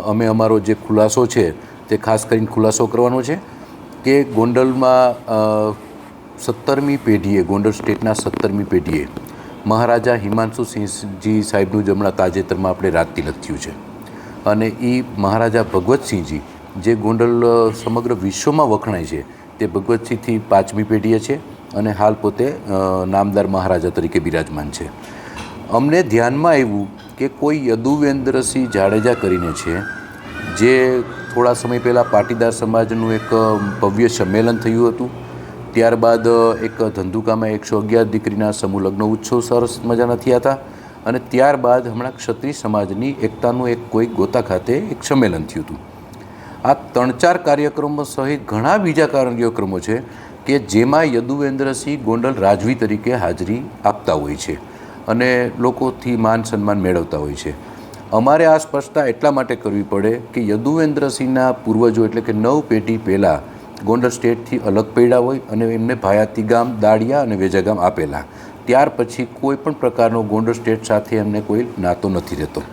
અમે અમારો જે ખુલાસો છે તે ખાસ કરીને ખુલાસો કરવાનો છે કે ગોંડલમાં સત્તરમી પેઢીએ, ગોંડલ સ્ટેટના સત્તરમી પેઢીએ મહારાજા હિમાંશુ સિંહજી સાહેબનું જ તાજેતરમાં આપણે રાત લખ્યું છે. અને એ મહારાજા ભગવતસિંહજી જે ગોંડલ સમગ્ર વિશ્વમાં વખણાય છે તે ભગવતસિંહથી પાંચમી પેઢીએ છે અને હાલ પોતે નામદાર મહારાજા તરીકે બિરાજમાન છે. અમને ધ્યાનમાં આવ્યું કે કોઈ યદુવેન્દ્રસિંહ જાડેજા કરીને છે, જે થોડા સમય પહેલાં પાટીદાર સમાજનું એક ભવ્ય સંમેલન થયું હતું, ત્યારબાદ એક ધંધુકામાં એકસો અગિયાર દીકરીના સમૂહ લગ્ન ઉત્સવ સરસ મજાના થયા હતા અને ત્યારબાદ હમણાં ક્ષત્રિય સમાજની એકતાનું એક કોઈ ગોતા ખાતે એક સંમેલન થયું હતું. આ ત્રણ ચાર કાર્યક્રમો સહિત ઘણા બીજા કાર્યક્રમો છે કે જેમાં યદુવેન્દ્રસિંહ ગોંડલ રાજવી તરીકે હાજરી આપતા હોય છે. અને લોકોથી માન સન્માન મેળવતા હોય છે. અમારે આ સ્પષ્ટતા એટલા માટે કરવી પડે કે યદુવેન્દ્રસિંહના પૂર્વજો એટલે કે નવ પેઢી પહેલાં ગોંડલ સ્ટેટથી અલગ પડ્યા હોય અને એમને ભાયાતી ગામ દાળિયા અને વેજા ગામ આપેલા. ત્યાર પછી કોઈ પણ પ્રકારનો ગોંડલ સ્ટેટ સાથે એમને કોઈ નાતો નથી રહેતો.